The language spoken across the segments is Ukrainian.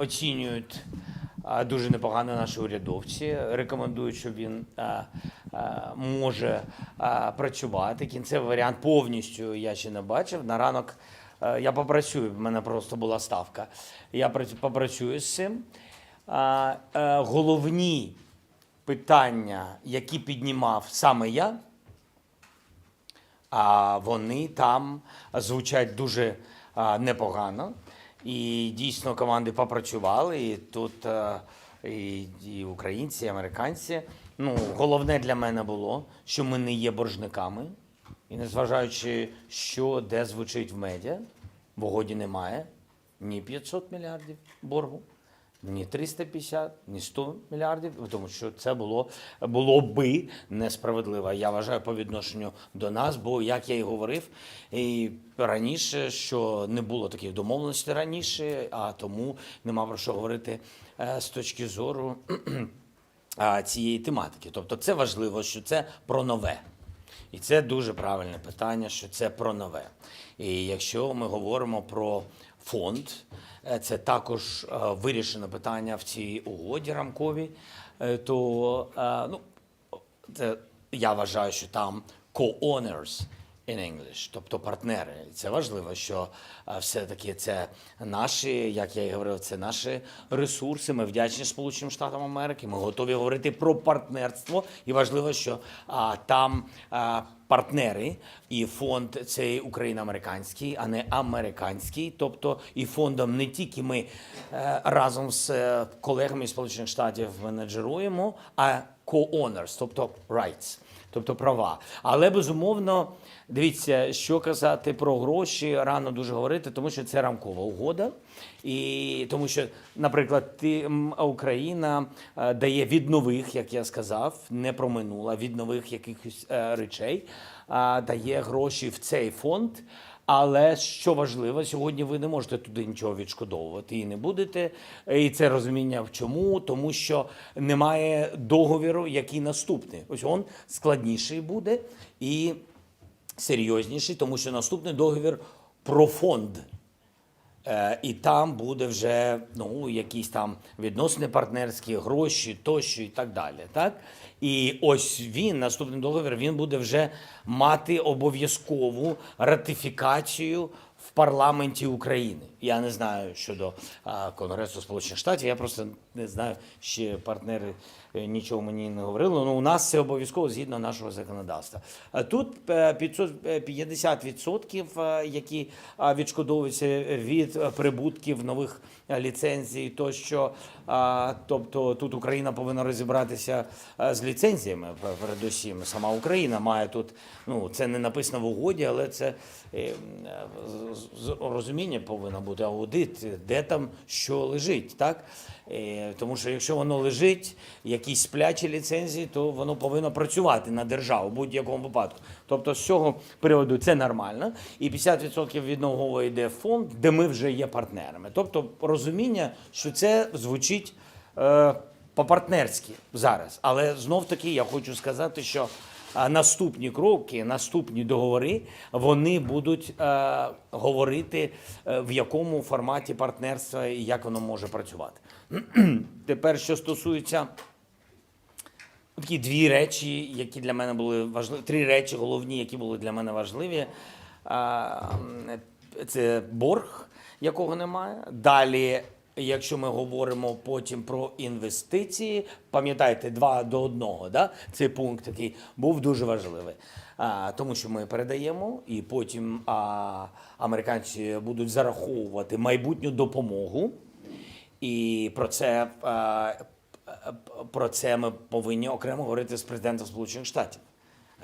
оцінюють дуже непогано наші урядовці. Рекомендують, що він може працювати. Кінцевий варіант повністю я ще не бачив. На ранок я попрацюю. В мене просто була ставка. Я попрацюю з цим. Е, головні питання, які піднімав саме я, а вони там звучать дуже непогано. І дійсно команди попрацювали. І тут і, і українці, і американці. Ну, головне для мене було, що ми не є боржниками. І незважаючи, що де звучить в медіа, в угоді немає ні 500 мільярдів боргу, ні 350, ні 100 мільярдів, тому що це було, було би несправедливо. Я вважаю по відношенню до нас, бо як я і говорив і раніше, що не було таких домовленостей раніше, а тому нема про що говорити е, з точки зору цієї тематики. Тобто, це важливо, що це про нове. І це дуже правильне питання, що це про нове. І якщо ми говоримо про фонд, це також е, вирішено питання в цій угоді рамковій, е, то е, ну, це, я вважаю, що там co-owners in English, тобто партнери. І Це важливо, що все-таки це наші, як я і говорив, це наші ресурси. Ми вдячні Сполученим Штатам Америки. Ми готові говорити про партнерство. І важливо, що а, там а, партнери і фонд цей україно-американський, а не американський. Тобто і фондом не тільки ми е, разом з е, колегами Сполучених Штатів менеджеруємо, а co-owners, тобто rights тобто права. Але безумовно, дивіться, що казати про гроші рано дуже говорити, тому що це рамкова угода. І тому що, наприклад, ти, Україна е, дає від нових, як я сказав, не про минула, від нових якихось е, речей, а, дає гроші в цей фонд. Але що важливо, сьогодні ви не можете туди нічого відшкодовувати і не будете. І це розуміння в чому? Тому що немає договіру, який наступний. Ось він складніший буде і серйозніший, тому що наступний договір про фонд. Е, І там буде вже ну, якісь там відносини партнерські, гроші тощо і так далі. Так? І ось він, наступний договір, він буде вже мати обов'язкову ратифікацію в парламенті України. Я не знаю щодо Конгресу Сполучених Штатів, я просто не знаю, ще партнери е, нічого мені не говорили. Ну, у нас це обов'язково згідно нашого законодавства. А тут е, 500, е, 50%, е, які відшкодовуються від прибутків нових ліцензій, тощо. А, Тобто тут Україна повинна розібратися з ліцензіями. Передусім, сама Україна має тут. Ну це не написано в угоді, але це розуміння повинно бути аудит, де там що лежить, так? Е, Тому що якщо воно лежить, якісь сплячі ліцензії, то воно повинно працювати на державу в будь-якому випадку. Тобто з цього приводу це нормально. І 50% від нового йде в фонд, де ми вже є партнерами. Тобто розуміння, що це звучить е, по-партнерськи зараз. Але знов таки я хочу сказати, що наступні кроки, наступні договори, вони будуть е, говорити, е, в якому форматі партнерства і як воно може працювати. Тепер, що стосується такі дві речі, які для мене були важливі, три речі головні, які були для мене важливі. А, Це борг, якого немає. Далі, якщо ми говоримо потім про інвестиції, пам'ятаєте, два до одного, да? цей пункт такий був дуже важливий. А, тому що ми передаємо, і потім а, американці будуть зараховувати майбутню допомогу. І про це, е, про це ми повинні окремо говорити з президентом Сполучених Штатів.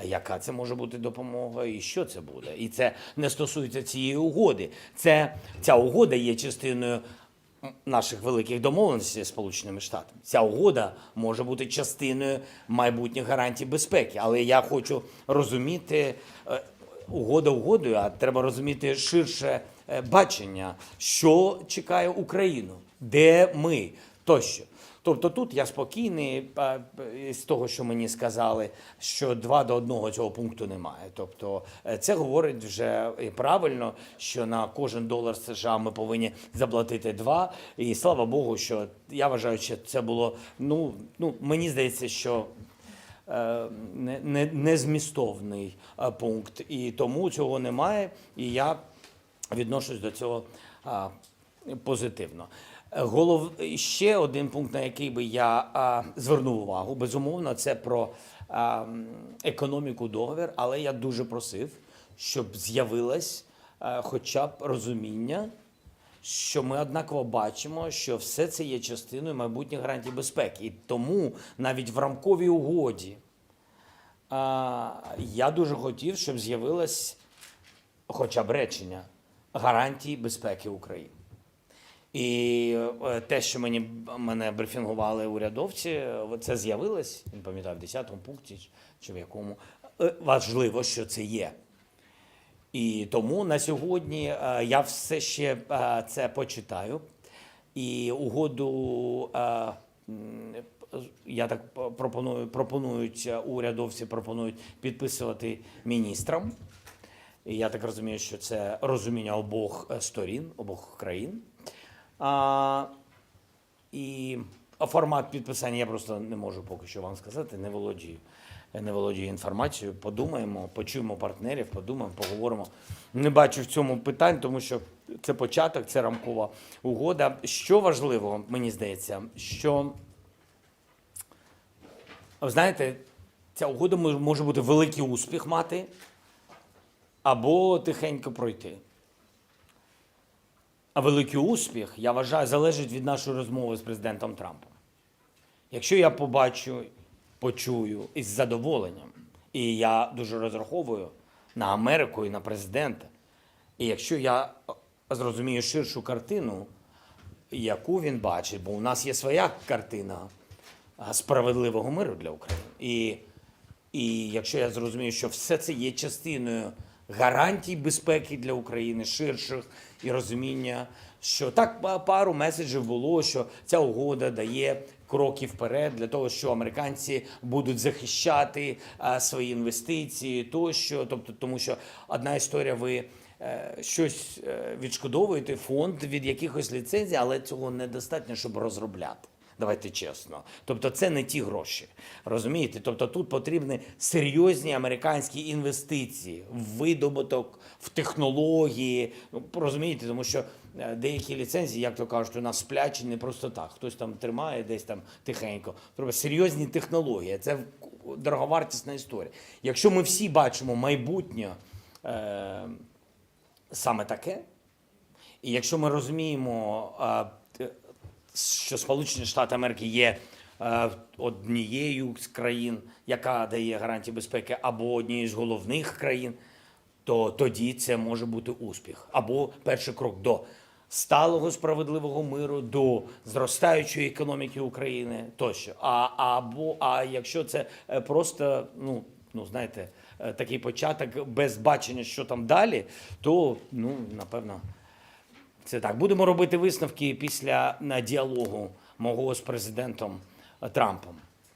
Яка це може бути допомога і що це буде? І це не стосується цієї угоди. Це ця угода є частиною наших великих домовленостей з Сполученими Штатами. Ця угода може бути частиною майбутніх гарантій безпеки. Але я хочу розуміти е, угода угодою, а треба розуміти ширше е, бачення, що чекає Україну, де ми. тощо. Тобто тут я спокійний з того, що мені сказали, що два до одного цього пункту немає. Тобто е, це говорить вже і правильно, що на кожен долар США ми повинні заплатити два. І слава Богу, що я вважаю, що це було. Ну, ну мені здається, що е, не, не, незмістовний е, пункт, і тому цього немає. І я відношусь до цього а, позитивно. Голов... Ще один пункт, на який би я а, звернув увагу, безумовно, це про а, економіку договір, але я дуже просив, щоб з'явилось хоча б розуміння, що ми однаково бачимо, що все це є частиною майбутніх гарантій безпеки. І тому навіть в рамковій угоді а, я дуже хотів, щоб з'явилось хоча б речення гарантії безпеки України. І е, те, що мені мене брифінгували урядовці, це з'явилось, не пам'ятаю, в 10-му пункті чи- в якому. Е, Важливо, що це є. І тому на сьогодні е, я все ще це почитаю. І угоду я так пропоную, пропонують урядовці пропонують підписувати міністрам. І я так розумію, що це розуміння обох сторін, обох країн. А, і формат підписання я просто не можу поки що вам сказати, не володію. Не володію інформацією. Подумаємо, почуємо партнерів, подумаємо, поговоримо. Не бачу в цьому питань, тому що це початок, це рамкова угода. Що важливо, мені здається, що ви знаєте, ця угода може- бути великий успіх мати або тихенько пройти. А великий успіх, я вважаю, залежить від нашої розмови з президентом Трампом. Якщо я побачу, почую із задоволенням, і я дуже розраховую на Америку і на президента, і якщо я е, зрозумію ширшу картину, яку він бачить, бо у нас є своя картина справедливого миру для України. І, і якщо я зрозумію, що все це є частиною гарантій безпеки для України, ширших і розуміння, що так пару меседжів було, що ця угода дає кроки вперед для того, що американці будуть захищати свої інвестиції, тощо. Тобто, тому що одна історія ви. е, Щось е, відшкодовуєте фонд від якихось ліцензій, але цього недостатньо, щоб розробляти. Давайте чесно. Тобто, це не ті гроші. Розумієте? Тобто тут потрібні серйозні американські інвестиції в видобуток, в технології. Ну, розумієте, тому що е, деякі ліцензії, як то кажуть, у нас сплячі не просто так. Хтось там тримає десь там тихенько. Треба серйозні технології. Це дороговартісна історія. Якщо ми всі бачимо майбутнє е, саме таке, і якщо ми розуміємо, т- що Сполучені Штати Америки є е, однією з країн, яка дає гарантії безпеки, або однією з головних країн, то тоді це може бути успіх. Або перший крок до сталого справедливого миру, до зростаючої економіки України тощо. А, або, а якщо це е, просто, ну, ну знаєте, е, такий початок без бачення, що там далі, то ну, напевно. Це так. Будемо робити висновки після на, діалогу мого з президентом е, Трампом.